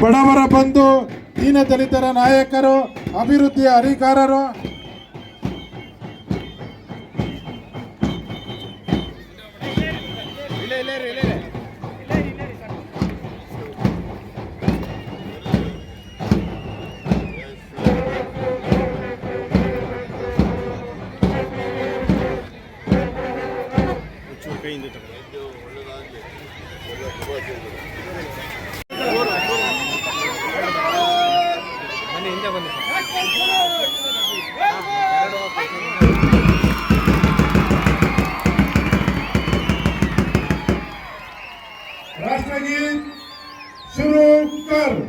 ಬಡವರ ಬಂಧು ದೀನ ದಲಿತರ ನಾಯಕರು ಅಭಿವೃದ್ಧಿಯ ಅಧಿಕಾರರು. राष्ट्रगीत सुरू कर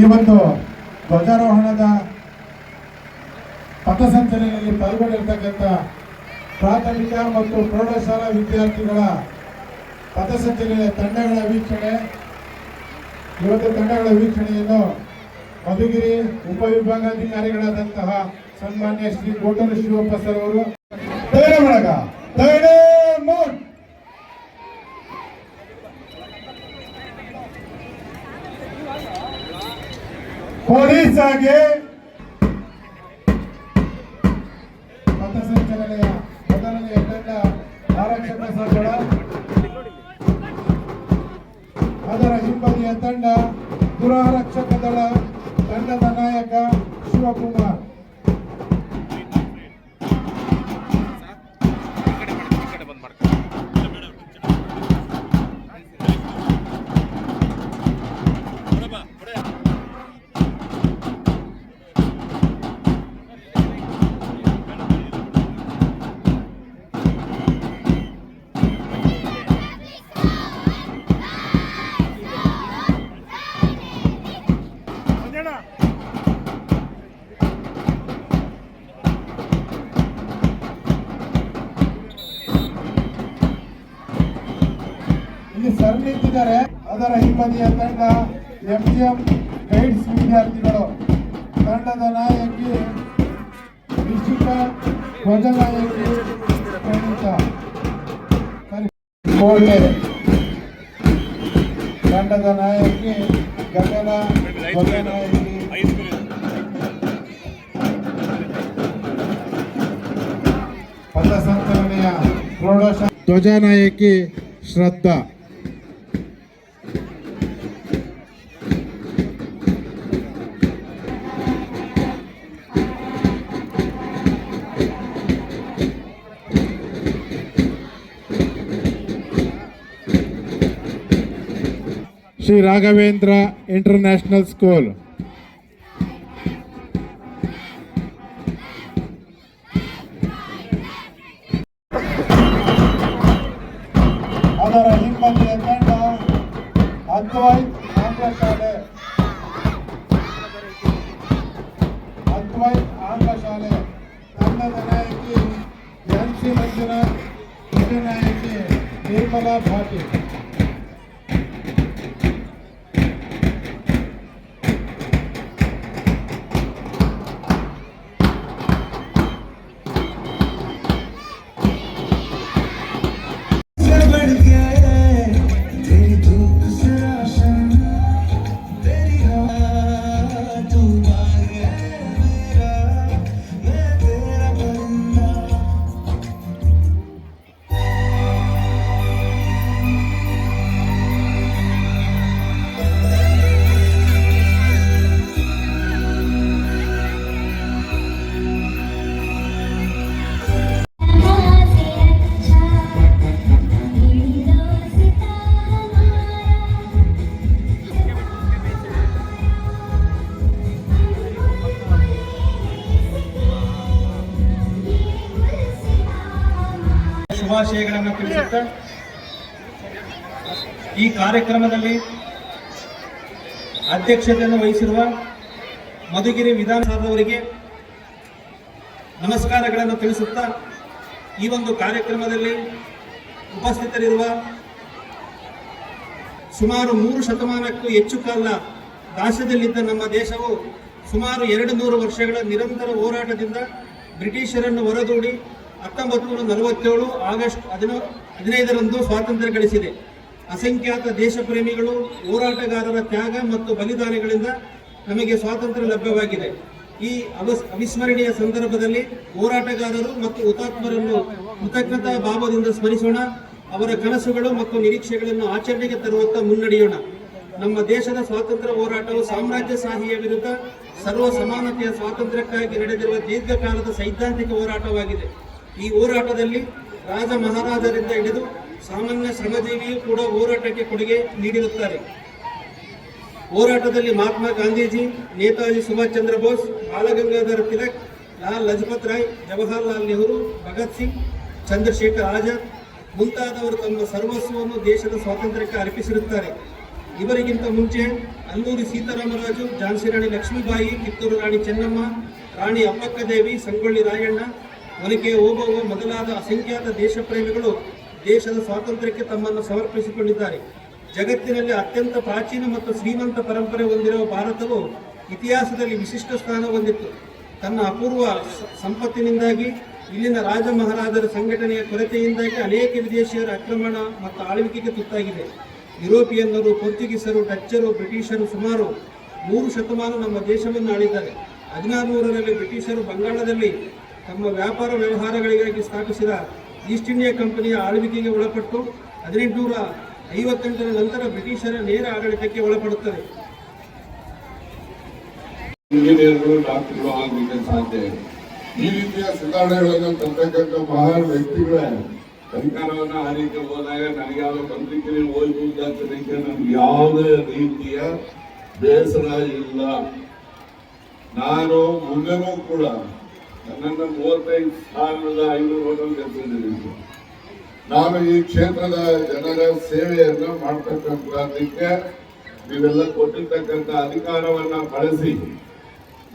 ಈ ಒಂದು ಧ್ವಜಾರೋಹಣದ ಪಥಸಂಚಲನೆಯಲ್ಲಿ ಪಾಲ್ಗೊಂಡಿರ್ತಕ್ಕಂಥ ಪ್ರಾಥಮಿಕ ಮತ್ತು ಪ್ರೌಢಶಾಲಾ ವಿದ್ಯಾರ್ಥಿಗಳ ಪಥಸಂಚಲನೆಯ ತಂಡಗಳ ವೀಕ್ಷಣೆ, ಇವತ್ತು ತಂಡಗಳ ವೀಕ್ಷಣೆಯನ್ನು ಮಧುಗಿರಿ ಉಪವಿಭಾಗಾಧಿಕಾರಿಗಳಾದಂತಹ ಸನ್ಮಾನ್ಯ ಶ್ರೀ ಕೋಟೂರು ಶಿವಪ್ಪ ಸರ್ ಅವರು. ಪೊಲೀಸ್ ಆಗಿ ಪಥಸಂಚಲನೆಯ ಮೊದಲನೆಯ ತಂಡ ಆರಕ್ಷಕ ಸಂಘಳ ಅದರ ಹಿಂಬದಿಯ ತಂಡ ಗೃಹರಕ್ಷಕ ದಳ ತಂಡದ ನಾಯಕ ಶಿವಕುಮಾರ್. ಇಲ್ಲಿ ಸರ್ ನಿಂತಿದ್ದಾರೆ ಅದರ ಹಿಂಬದಿಯ ತಂಡ ಎಂಜಿಎಂ ಗೈಡ್ಸ್ ವಿದ್ಯಾರ್ಥಿಗಳು. ತಂಡದ ನಾಯಕಿ ರಿಷಿಕಾ ಧ್ವಜನಾಯಕಿ ತಂಡದ ನಾಯಕಿ ಗಗನ ಧ್ವಜನಾಯಕಿ ಪಥಸಂಚಲನೆಯ ಧ್ವಜ ಧ್ವಜನಾಯಕಿ ಶ್ರದ್ಧಾ. ಶ್ರೀ ರಾಘವೇಂದ್ರ ಇಂಟರ್ನ್ಯಾಷನಲ್ ಸ್ಕೂಲ್ ಅದರ ಹಿಂಬದಿಯ ತಂಡ ಅದ್ವೈತ್ ಶುಭಾಶಯಗಳನ್ನು ತಿಳಿಸುತ್ತಾ ಈ ಕಾರ್ಯಕ್ರಮದಲ್ಲಿ ಅಧ್ಯಕ್ಷತೆಯನ್ನು ವಹಿಸಿರುವ ಮಧುಗಿರಿ ವಿಧಾನಸಭಾದವರಿಗೆ ನಮಸ್ಕಾರಗಳನ್ನು ತಿಳಿಸುತ್ತಾ ಈ ಒಂದು ಕಾರ್ಯಕ್ರಮದಲ್ಲಿ ಉಪಸ್ಥಿತರಿರುವ ಸುಮಾರು ಮೂರು ಶತಮಾನಕ್ಕೂ ಹೆಚ್ಚು ಕಾಲ ದಾಸ್ಯದಲ್ಲಿದ್ದ ನಮ್ಮ ದೇಶವು ಸುಮಾರು ಎರಡು ನೂರು ವರ್ಷಗಳ ನಿರಂತರ ಹೋರಾಟದಿಂದ ಬ್ರಿಟಿಷರನ್ನು ಹೊರದೂಡಿ ಹತ್ತೊಂಬತ್ತು ನೂರ ನಲವತ್ತೇಳು ಆಗಸ್ಟ್ ಹದಿನ, ಹದಿನೈದರಂದು ಸ್ವಾತಂತ್ರ್ಯ ಗಳಿಸಿದೆ. ಅಸಂಖ್ಯಾತ ದೇಶಪ್ರೇಮಿಗಳು, ಹೋರಾಟಗಾರರ ತ್ಯಾಗ ಮತ್ತು ಬಲಿದಾನಗಳಿಂದ ನಮಗೆ ಸ್ವಾತಂತ್ರ್ಯ ಲಭ್ಯವಾಗಿದೆ. ಈ ಅವಸ್, ಅವಿಸ್ಮರಣೀಯ ಸಂದರ್ಭದಲ್ಲಿ ಹೋರಾಟಗಾರರು ಮತ್ತು ಹುತಾತ್ಮರನ್ನು ಕೃತಜ್ಞತಾ ಭಾವದಿಂದ ಸ್ಮರಿಸೋಣ. ಅವರ ಕನಸುಗಳು ಮತ್ತು ನಿರೀಕ್ಷೆಗಳನ್ನು ಆಚರಣೆಗೆ ತರುವತ್ತ ಮುನ್ನಡೆಯೋಣ. ನಮ್ಮ ದೇಶದ ಸ್ವಾತಂತ್ರ್ಯ ಹೋರಾಟವು ಸಾಮ್ರಾಜ್ಯಶಾಹಿಯ ವಿರುದ್ಧ ಸರ್ವ ಸಮಾನತೆಯ ಸ್ವಾತಂತ್ರ್ಯಕ್ಕಾಗಿ ನಡೆದಿರುವ ದೀರ್ಘಕಾಲದ ಸೈದ್ಧಾಂತಿಕ ಹೋರಾಟವಾಗಿದೆ. ಈ ಹೋರಾಟದಲ್ಲಿ ರಾಜ ಮಹಾರಾಜರಿಂದ ಹಿಡಿದು ಸಾಮಾನ್ಯ ಶ್ರಮಜೀವಿಯೂ ಕೂಡ ಹೋರಾಟಕ್ಕೆ ಕೊಡುಗೆ ನೀಡಿರುತ್ತಾರೆ. ಹೋರಾಟದಲ್ಲಿ ಮಹಾತ್ಮ ಗಾಂಧೀಜಿ, ನೇತಾಜಿ ಸುಭಾಷ್ ಚಂದ್ರ ಬೋಸ್, ಬಾಲಗಂಗಾಧರ ತಿಲಕ್, ಲಾಲ್ ಲಜಪತ್ ರಾಯ್, ಜವಾಹರ್ಲಾಲ್ ನೆಹರು, ಭಗತ್ ಸಿಂಗ್, ಚಂದ್ರಶೇಖರ್ ಆಜಾದ್ ಮುಂತಾದವರು ತಮ್ಮ ಸರ್ವಸ್ವವನ್ನು ದೇಶದ ಸ್ವಾತಂತ್ರ್ಯಕ್ಕೆ ಅರ್ಪಿಸಿರುತ್ತಾರೆ. ಇವರಿಗಿಂತ ಮುಂಚೆ ಅಲ್ಲೂರಿ ಸೀತಾರಾಮರಾಜು, ಝಾನ್ಸಿ ರಾಣಿ ಲಕ್ಷ್ಮೀಬಾಯಿ, ಕಿತ್ತೂರು ರಾಣಿ ಚೆನ್ನಮ್ಮ, ರಾಣಿ ಅಪ್ಪಕ್ಕದೇವಿ, ಸಂಗೊಳ್ಳಿ ರಾಯಣ್ಣ ಒನಕೆ ಓಬವ್ವ ಮೊದಲಾದ ಅಸಂಖ್ಯಾತ ದೇಶಪ್ರೇಮಿಗಳು ದೇಶದ ಸ್ವಾತಂತ್ರ್ಯಕ್ಕೆ ತಮ್ಮನ್ನು ಸಮರ್ಪಿಸಿಕೊಂಡಿದ್ದಾರೆ. ಜಗತ್ತಿನಲ್ಲಿ ಅತ್ಯಂತ ಪ್ರಾಚೀನ ಮತ್ತು ಶ್ರೀಮಂತ ಪರಂಪರೆ ಹೊಂದಿರುವ ಭಾರತವು ಇತಿಹಾಸದಲ್ಲಿ ವಿಶಿಷ್ಟ ಸ್ಥಾನ ಹೊಂದಿತ್ತು. ತನ್ನ ಅಪೂರ್ವ ಸಂಪತ್ತಿನಿಂದಾಗಿ, ಇಲ್ಲಿನ ರಾಜ ಮಹಾರಾಜರ ಸಂಘಟನೆಯ ಕೊರತೆಯಿಂದಾಗಿ ಅನೇಕ ವಿದೇಶಿಯರ ಆಕ್ರಮಣ ಮತ್ತು ಆಳ್ವಿಕೆಗೆ ತುತ್ತಾಗಿದೆ. ಯುರೋಪಿಯನ್ನರು, ಪೋರ್ಚುಗೀಸರು, ಡಚ್ಚರು, ಬ್ರಿಟಿಷರು ಸುಮಾರು ಮೂರು ಶತಮಾನ ನಮ್ಮ ದೇಶವನ್ನು ಆಳಿದ್ದಾರೆ ಹದಿನಾರು ನೂರರಲ್ಲಿ ಬ್ರಿಟಿಷರು ಬಂಗಾಳದಲ್ಲಿ ತಮ್ಮ ವ್ಯಾಪಾರ ವ್ಯವಹಾರಗಳಿಗಾಗಿ ಸ್ಥಾಪಿಸಿದ ಈಸ್ಟ್ ಇಂಡಿಯಾ ಕಂಪನಿಯ ಆಳ್ವಿಕೆಗೆ ಒಳಪಟ್ಟು ಹದಿನೆಂಟುನೂರ ಐವತ್ತೆಂಟರ ನಂತರ ಬ್ರಿಟಿಷರ ನೇರ ಆಡಳಿತಕ್ಕೆ ಒಳಪಡುತ್ತದೆ. ಇಂಜಿನಿಯರ್ಗಳು ಡಾಕ್ಟರ್ಗಳು ಆಗಲಿಕ್ಕೆ ಸಾಧ್ಯ ಈ ರೀತಿಯ ಸುಧಾರಣೆಗಳನ್ನು ತರ್ತಕ್ಕಂಥ ಮಹಾನ್ ವ್ಯಕ್ತಿಗಳೇ. ಅಧಿಕಾರವನ್ನು ಆ ರೀತಿ ಹೋದಾಗ ನನಗೆ ಯಾವುದೋ ಮಂತ್ರಿಗಿರಿ ಹೋಗ್ಬೋದು ಅಂತ ನನಗೆ ಯಾವುದೇ ರೀತಿಯ ಬೇಸರ ಇಲ್ಲ. ನಾನು ಮುಂದೆನೂ ಕೂಡ ನನ್ನನ್ನು ಮೂವತ್ತೈದು ಸಾವಿರದ ಐನೂರು ಕೆಲಸ ನಾನು ಈ ಕ್ಷೇತ್ರದ ಜನರ ಸೇವೆಯನ್ನು ಮಾಡ್ತಕ್ಕಂಥದ್ದಕ್ಕೆ ನೀವೆಲ್ಲ ಕೊಟ್ಟಿರ್ತಕ್ಕಂಥ ಅಧಿಕಾರವನ್ನ ಬಳಸಿ,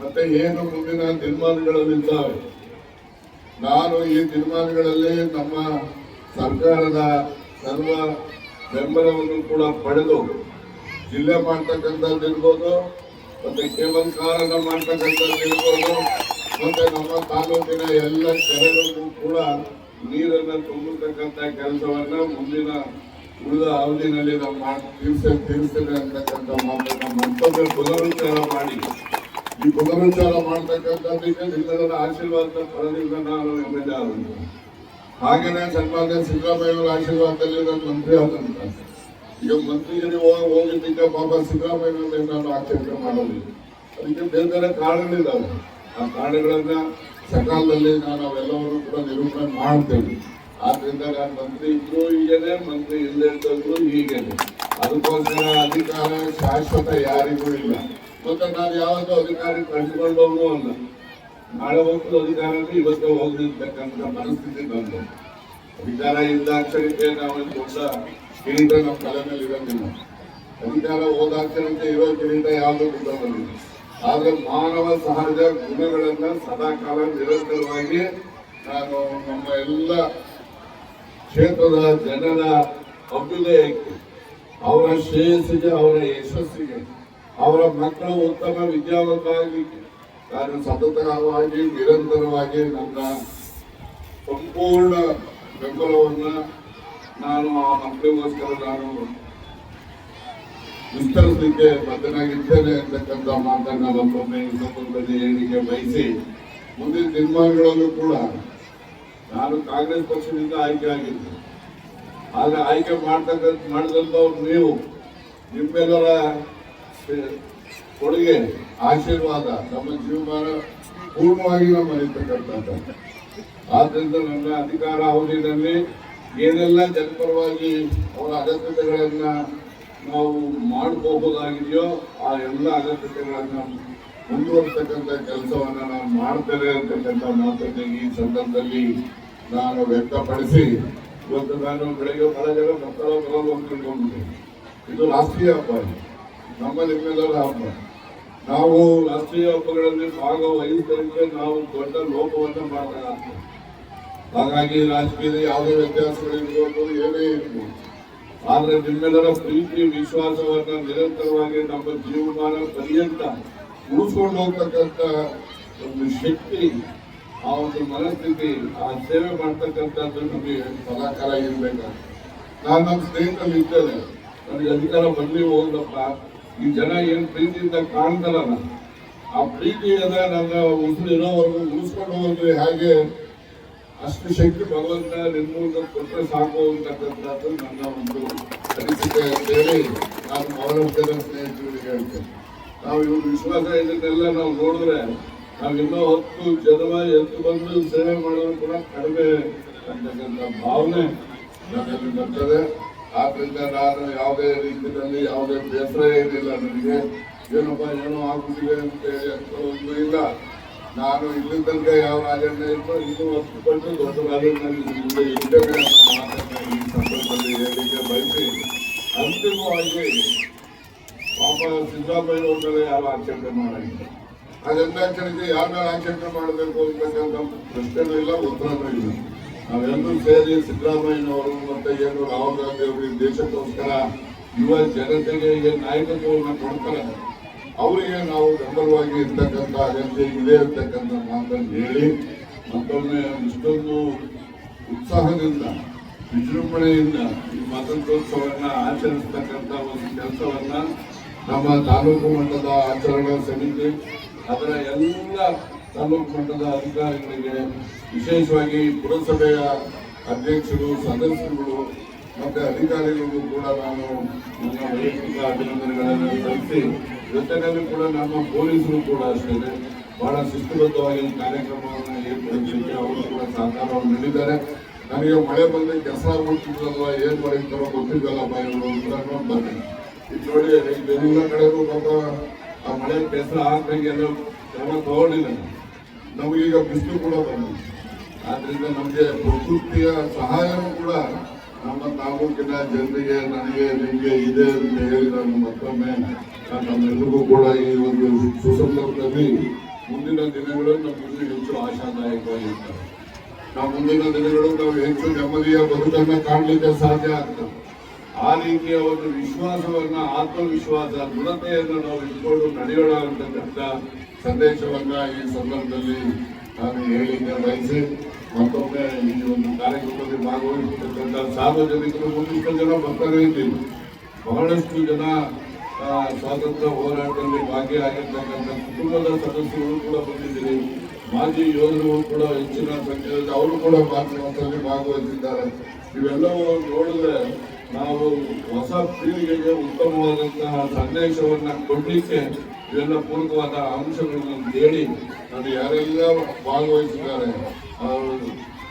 ಮತ್ತೆ ಏನು ಮುಂದಿನ ತೀರ್ಮಾನಗಳಲ್ಲಿದ್ದಾವೆ? ನಾನು ಈ ತೀರ್ಮಾನಗಳಲ್ಲಿ ನಮ್ಮ ಸರ್ಕಾರದ ಸರ್ವ ಬೆಂಬಲವನ್ನು ಕೂಡ ಪಡೆದು ಜಿಲ್ಲೆ ಮಾಡ್ತಕ್ಕಂಥದ್ದು ಇರ್ಬೋದು, ಮತ್ತೆ ಕೇಬಲ್ ಕಾರನ್ನ ಮಾಡ್ತಕ್ಕಂಥದ್ದು ಇರ್ಬೋದು ಮತ್ತೆ ನಮ್ಮ ತಾಲೂಕಿನ ಎಲ್ಲ ಕೆರೆಗಳಿಗೂ ಕೂಡ ನೀರನ್ನ ತುಂಬತಕ್ಕಂಥ ಕೆಲಸವನ್ನ ಮುಂದಿನ ಉಳಿದ ಅವಧಿನಲ್ಲಿ ನಾವು ಮಾಡಿ ತೀರ್ಸ ತೀರಿಸ್ತೇವೆ ಅಂತಕ್ಕಂಥ ಮಾತನ್ನ ಮತ್ತೊಮ್ಮೆ ಪುನರುಚ್ಚಾರ ಮಾಡಿ. ಈ ಪುನರುಚ್ಚಾರ ಮಾಡ್ತಕ್ಕಂಥದ್ದಕ್ಕೆ ನಿಮ್ಮೆಲ್ಲರ ಆಶೀರ್ವಾದ ಪಡೆದಿಂದ ನಾನು ಎಂ ಎಲ್ ಎ ಆದಂತ ಹಾಗೇನೆ ಸನ್ಮಾನ್ಯ ಸಿದ್ದರಾಮಯ್ಯವರ ಆಶೀರ್ವಾದದಲ್ಲಿ ನಾನು ಮಂತ್ರಿ ಆದಂತ. ಈಗ ಮಂತ್ರಿಗಳಿಗೆ ಹೋಗಿ ಹೋಗಿದ್ದಕ್ಕೆ ಪಾಪ ಸಿದ್ದರಾಮಯ್ಯ ನಾನು ಆಕ್ಷೇಪಣೆ ಮಾಡೋದಿಲ್ಲ ಅದಕ್ಕೆ ಬೇರೆ ಬೇರೆ ಕಾರಣಗಳಿದ್ದಾವೆ ಆ ಕಾರಣಗಳನ್ನ ಸಕಾಲದಲ್ಲಿ ನಾನು ಅವೆಲ್ಲವನ್ನು ಕೂಡ ನಿರೂಪಣೆ ಮಾಡ್ತೇನೆ. ಆದ್ರಿಂದ ನಾನು ಮಂತ್ರಿ ಇದ್ರು ಹೀಗೇನೆ, ಮಂತ್ರಿ ಇಲ್ಲದೆ ಇದ್ದದ್ರು ಹೀಗೇನೆ. ಅದಕ್ಕೋಸ್ಕರ ಅಧಿಕಾರ ಶಾಶ್ವತ ಯಾರಿಗೂ ಇಲ್ಲ. ಮತ್ತೆ ನಾನು ಯಾವತ್ತೂ ಅಧಿಕಾರಿ ಕಂಡುಕೊಂಡವನು ಅಲ್ಲ. ನಾಳೆ ಹೋಗ್ತು ಅಧಿಕಾರ ಇವತ್ತೇ ಹೋಗ್ದಿರ್ತಕ್ಕಂಥ ಪರಿಸ್ಥಿತಿ ಬಂತು. ಅಧಿಕಾರ ಇದ್ದಾಕ್ಷರಕ್ಕೆ ನಾವು ದೊಡ್ಡ ಕಿರೀಟ ನಮ್ಮ ತಲೆ ಮೇಲೆ ಇರೋದಿಲ್ಲ ಅಧಿಕಾರ ಹೋದಾಕ್ಷರಕ್ಕೆ ಇರೋ ಕಿರೀಟ ಯಾವುದೋ ಕೂಡ ಬಂದಿಲ್ಲ ಆದ್ರೆ ಮಾನವ ಸಹಜ ಗುಣಗಳನ್ನ ಸದಾಕಾಲ ನಿರಂತರವಾಗಿ ನಾನು ನಮ್ಮ ಎಲ್ಲ ಕ್ಷೇತ್ರದ ಜನರ ಅಭ್ಯುದಯಕ್ಕೆ, ಅವರ ಶ್ರೇಯಸ್ಸಿಗೆ, ಅವರ ಯಶಸ್ಸಿಗೆ, ಅವರ ಮಕ್ಕಳು ಉತ್ತಮ ವಿದ್ಯಾವಂತರಾಗಲಿಕ್ಕೆ ನಾನು ಸತತವಾಗಿ ನಿರಂತರವಾಗಿ ನನ್ನ ಸಂಪೂರ್ಣ ಬೆಂಬಲವನ್ನ ನಾನು ಆ ಮಕ್ಕಳಿಗೋಸ್ಕರ ನಾನು ವಿಸ್ತರಿಸಲಿಕ್ಕೆ ಬದ್ಧನಾಗಿದ್ದೇನೆ ಅಂತಕ್ಕಂಥ ಮಾತನ್ನ ಮತ್ತೊಮ್ಮೆ ಈ ಹೇಳಿಕೆ ಬಯಸಿ ಮುಂದಿನ ದಿನಮಾನಗಳಲ್ಲೂ ಕೂಡ ನಾನು ಕಾಂಗ್ರೆಸ್ ಪಕ್ಷದಿಂದ ಆಯ್ಕೆ ಆಗಿದ್ದೆ. ಆದ್ರೆ ಆಯ್ಕೆ ಮಾಡ್ತಕ್ಕಂಥ, ಮಾಡಿದಂಥವ್ರು ನೀವು, ನಿಮ್ಮೆಲ್ಲರ ಕೊಡುಗೆ, ಆಶೀರ್ವಾದ, ನಮ್ಮ ಜೀವಮಾನ ಪೂರ್ಣವಾಗಿ ನಮ್ಮ ಇರ್ತಕ್ಕಂಥ ಆದ್ರಿಂದ ನನ್ನ ಅಧಿಕಾರ ಅವಧಿಯಲ್ಲಿ ಏನೆಲ್ಲ ಜನಪರವಾಗಿ ಅವರ ಅಗತ್ಯತೆಗಳನ್ನ ನಾವು ಮಾಡಬಹುದಾಗಿದೆಯೋ ಆ ಎಲ್ಲ ಅಗತ್ಯತೆಗಳನ್ನು ಮುಂದುವರಿಸತಕ್ಕಂಥ ಕೆಲಸವನ್ನು ನಾನು ಮಾಡ್ತೇನೆ ಅಂತಕ್ಕಂಥ ಮಾತನ್ನು ಈ ಸಂದರ್ಭದಲ್ಲಿ ನಾನು ವ್ಯಕ್ತಪಡಿಸಿ, ಇವತ್ತು ನಾನು ಬೆಳಗ್ಗೆ ಬಹಳ ಜನ ಮಕ್ಕಳ ಬರಲು ಅಂತ ಇದು ರಾಷ್ಟ್ರೀಯ ಹಬ್ಬ. ನಮ್ಮ ನಿಮ್ಮೆಲ್ಲರ ಹಬ್ಬ. ನಾವು ರಾಷ್ಟ್ರೀಯ ಹಬ್ಬಗಳಲ್ಲಿ ಭಾಗವಹಿಸಿದ್ರೆ ನಾವು ದೊಡ್ಡ ಲೋಪವನ್ನು ಮಾಡಬೇಕಾಗ್ತದೆ. ಹಾಗಾಗಿ ರಾಜಕೀಯದ ಯಾವುದೇ ವ್ಯತ್ಯಾಸಗಳಿರ್ಬೋದು, ಏನೇ ಇರ್ಬೋದು. ಆದ್ರೆ ನಿಮ್ಮೆಲ್ಲರ ಪ್ರೀತಿ, ವಿಶ್ವಾಸವನ್ನು ನಿರಂತರವಾಗಿ ನಮ್ಮ ಜೀವಮಾನ ಪರ್ಯಂತ ಉಳಿಸ್ಕೊಂಡು ಹೋಗ್ತಕ್ಕಂಥ ಒಂದು ಶಕ್ತಿ, ಆ ಒಂದು ಮನಸ್ಥಿತಿ, ಆ ಸೇವೆ ಮಾಡ್ತಕ್ಕಂಥದ್ದು ನಮಗೆ ಸದಾಕಾಲ ನಾನು ನಮ್ಮ ಸ್ನೇಹಿತರಲ್ಲಿ ಇದ್ದೇನೆ. ನನಗೆ ಅಧಿಕಾರ ಬರಲಿ ಹೋಗ್ಲಪ್ಪ ಈ ಜನ ಏನು ಪ್ರೀತಿಯಿಂದ ಕಾಣ್ತಾರಲ್ಲ, ಆ ಪ್ರೀತಿಯನ್ನ ನನ್ನ ಉಸಿರು ಇರೋವರೆಗೂ ಉಳಿಸ್ಕೊಂಡು ಹೋದ್ರೆ ಹಾಗೆ ಅಷ್ಟು ಶಕ್ತಿ ಭಗವಂತ ನಿರ್ಮೂಲ ಕೊಟ್ಟರೆ ಸಾಕು ಅಂತಕ್ಕಂಥದ್ದು ನನ್ನ ಒಂದು ಅನಿಸಿಕೆ ಅಂತೇಳಿ ನಾನು ಅವರ ಜನ ಸ್ನೇಹಿತರಿಗೆ ಹೇಳ್ತೇನೆ. ನಾವು ಇವ್ರ ವಿಶ್ವಾಸ ಇದನ್ನೆಲ್ಲ ನಾವು ನೋಡಿದ್ರೆ ನಾವಿನ್ನೂ ಹತ್ತು ಜನ್ಮ ಎದ್ದು ಬಂದು ಸೇವೆ ಮಾಡೋದು ಕೂಡ ಕಡಿಮೆ ಅಂತಕ್ಕಂಥ ಭಾವನೆ ನನ್ನಲ್ಲಿ ಬರ್ತದೆ. ಆದ್ರಿಂದ ನಾನು ಯಾವುದೇ ರೀತಿಯಲ್ಲಿ ಯಾವುದೇ ಬೇಸರ ಏನಿಲ್ಲ ನನಗೆ. ಏನಪ್ಪ, ಏನೋ ಆಗ್ಬಿಟ್ಟಿದೆ ಅಂತ ಹೇಳಿ ಅಂತ ಇಲ್ಲ. ನಾನು ಇಲ್ಲಿ ತನಕ ಯಾವ ರಾಜಣ್ಣ ಇತ್ತು ಇನ್ನೂ ಹೊತ್ತು ಬಂದು ದೊಡ್ಡ ರಾಜಣ್ಣ ಈ ಸಂದರ್ಭದಲ್ಲಿ ಹೇಳಿಕೆ ಬಯಸಿ ಅಂತಿಮವಾಗಿ ಪಾಪ ಸಿದ್ದರಾಮಯ್ಯ ಮೇಲೆ ಯಾರು ಆಚರಣೆ ಅದೆಲ್ಲ ಆಚರಣೆ ಯಾರ ಮೇಲೆ ಆಕ್ಷೇಪಣೆ ಮಾಡಬೇಕು ಅಂತಕ್ಕಂಥ ಪ್ರಶ್ನೆನೂ ಇಲ್ಲ, ಉತ್ತರನೂ ಇಲ್ಲ. ನಾವೆಲ್ಲರೂ ಸೇರಿ ಸಿದ್ದರಾಮಯ್ಯನವರು ಮತ್ತೆ ಏನು ರಾಹುಲ್ ಗಾಂಧಿ ಅವರು ದೇಶಕ್ಕೋಸ್ಕರ ಯುವ ಜನತೆಗೆ ಏನು ನಾಯಕತ್ವವನ್ನು ಕೊಡ್ತಾರೆ? ಅವರಿಗೆ ನಾವು ಬೆಂಬಲವಾಗಿ ಇರ್ತಕ್ಕಂಥ ಅಗತ್ಯ ಇದೆ ಅಂತಕ್ಕಂಥ ಮಾತನ್ನು ಹೇಳಿ, ಮತ್ತೊಮ್ಮೆ ಇಷ್ಟೊಂದು ಉತ್ಸಾಹದಿಂದ, ವಿಜೃಂಭಣೆಯಿಂದ ಈ ಸ್ವಾತಂತ್ರ್ಯೋತ್ಸವನ್ನ ಆಚರಿಸ್ತಕ್ಕಂಥ ಒಂದು ಕೆಲಸವನ್ನ ನಮ್ಮ ತಾಲೂಕು ಮಟ್ಟದ ಆಚರಣಾ ಸಮಿತಿ, ಅದರ ಎಲ್ಲ ತಾಲೂಕು ಮಟ್ಟದ ಅಧಿಕಾರಿಗಳಿಗೆ, ವಿಶೇಷವಾಗಿ ಪುರಸಭೆಯ ಅಧ್ಯಕ್ಷರು, ಸದಸ್ಯರುಗಳು, ಮತ್ತು ಅಧಿಕಾರಿಗಳಿಗೂ ಕೂಡ ನಾನು ನನ್ನ ವೈಯಕ್ತಿಕ ಅಭಿನಂದನೆಗಳನ್ನು ಸಲ್ಲಿಸಿ ಜೊತೆಯಲ್ಲಿ ಕೂಡ ನಮ್ಮ ಪೊಲೀಸರು ಕೂಡ ಅಷ್ಟೇ ಬಹಳ ಶಿಸ್ತುಬದ್ಧವಾಗಿ ಕಾರ್ಯಕ್ರಮವನ್ನು ಏರ್ಪಡಿಸಲಿಕ್ಕೆ ಅವರು ಕೂಡ ಸಹಕಾರವನ್ನು ನೀಡಿದ್ದಾರೆ. ನನಗೆ ಮಳೆ ಬಂದು ಕೆಲಸ ಮುಟ್ಟಿದ್ರಲ್ಲ ಏನು ಮಾಡಿರ್ತಾರೋ ಗೊತ್ತಿದ್ದಲ್ಲಪ್ಪ ಇವರು ಅಂತ ಬಂದೆ ಈಗ ನೋಡಿ ಇದೆಲ್ಲ ಕಡೆಗೂ ಪಾಪ ಆ ಮಳೆ ಕೆಸರು ಎಲ್ಲ ಕ್ರಮ ತಗೊಂಡಿಲ್ಲ ನಮಗೀಗ ಬಿಸಿಲು ಕೂಡ ಬಂದಿದೆ. ಆದ್ರಿಂದ ನಮಗೆ ಪ್ರಕೃತಿಯ ಸಹಾಯವೂ ಕೂಡ ನಮ್ಮ ತಾಲೂಕಿನ ಜನರಿಗೆ ನನಗೆ ನಿಮಗೆ ಇದೆ ಅಂತ ಹೇಳಿ ಮತ್ತೊಮ್ಮೆ. ನಮ್ಮೆಲ್ಲರಿಗೂ ಕೂಡ ಈ ಒಂದು ಸುಸಂದರ್ಭದಲ್ಲಿ ಮುಂದಿನ ದಿನಗಳು ನಮ್ಮಲ್ಲಿ ಹೆಚ್ಚು ಆಶಾದಾಯಕವಾಗಿರ್ತವೆ. ನಾವು ಮುಂದಿನ ದಿನಗಳು ನಾವು ಹೆಚ್ಚು ನೆಮ್ಮದಿಯ ಬದುಕನ್ನ ಕಾಣಲಿಕ್ಕೆ ಸಾಧ್ಯ ಆಗ್ತದೆ. ಆ ರೀತಿಯ ಒಂದು ವಿಶ್ವಾಸವನ್ನ, ಆತ್ಮವಿಶ್ವಾಸ, ದೃಢತೆಯನ್ನು ನಾವು ಇಟ್ಕೊಂಡು ನಡೆಯೋಣ ಅಂತಕ್ಕಂಥ ಸಂದೇಶವನ್ನ ಈ ಸಂದರ್ಭದಲ್ಲಿ ನಾನು ಹೇಳಿಕೆ ಬಯಸಿ ಮತ್ತೊಮ್ಮೆ ಈ ಒಂದು ಕಾರ್ಯಕ್ರಮದಲ್ಲಿ ಭಾಗವಹಿಸತಕ್ಕಂಥ ಸಾರ್ವಜನಿಕರು, ಒಂದಿಷ್ಟು ಜನ ಬರ್ತಾನೆ ಇದ್ದೀವಿ. ಬಹಳಷ್ಟು ಜನ ಸ್ವಾತಂತ್ರ್ಯ ಹೋರಾಟದಲ್ಲಿ ಭಾಗಿಯಾಗಿರ್ತಕ್ಕಂಥ ಕುಟುಂಬದ ಸದಸ್ಯರು ಕೂಡ ಬಂದಿದ್ದೀರಿ. ಮಾಜಿ ಯೋಧರು ಕೂಡ ಹೆಚ್ಚಿನ ಸಂಖ್ಯೆಯಲ್ಲಿ ಅವರು ಕೂಡ ಕಾರ್ಯಕ್ರಮದಲ್ಲಿ ಭಾಗವಹಿಸಿದ್ದಾರೆ. ಇವೆಲ್ಲವೂ ನೋಡಿದ್ರೆ ನಾವು ಹೊಸ ಪೀಳಿಗೆಗೆ ಉತ್ತಮವಾದಂತಹ ಸಂದೇಶವನ್ನು ಕೊಡ್ಲಿಕ್ಕೆ ಇವೆಲ್ಲ ಪೂರಕವಾದ ಅಂಶಗಳನ್ನು ಹೇಳಿ ಅದು ಯಾರೆಲ್ಲ ಭಾಗವಹಿಸಿದ್ದಾರೆ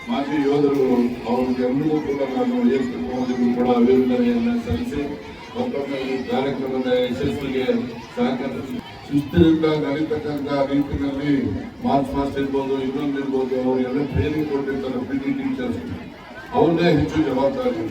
ಮಾಜಿ ಯೋಧರು ಅವ್ರಿಗೆಲ್ಲರಿಗೂ ಕೂಡ ನಾನು ವೈಯಕ್ತಿಕವಾಗಿಯೂ ಕೂಡ ಅಭಿನಂದನೆಯನ್ನ ಸಲ್ಲಿಸಿ ಮತ್ತೊಮ್ಮೆ ಈ ಕಾರ್ಯಕ್ರಮದ ಯಶಸ್ಸಿಗೆ ಸಹಕರಿಸಿ ಶಿಸ್ತಿನಿಂದ ನಡೀತಕ್ಕಂಥ ರೀತಿಯಲ್ಲಿ ಮಾರ್ಚ್ ಪಾಸ್ಟ್ ಇರ್ಬೋದು, ಇನ್ನೊಂದು ಇರ್ಬೋದು ಅವರೆಲ್ಲ ಟ್ರೈನಿಂಗ್ ಕೊಟ್ಟಿರ್ತಾರೆ ಪಿ ಟಿ ಟೀಚರ್ಸ್ ಅವ್ರನ್ನೇ ಹೆಚ್ಚು ಜವಾಬ್ದಾರಿ.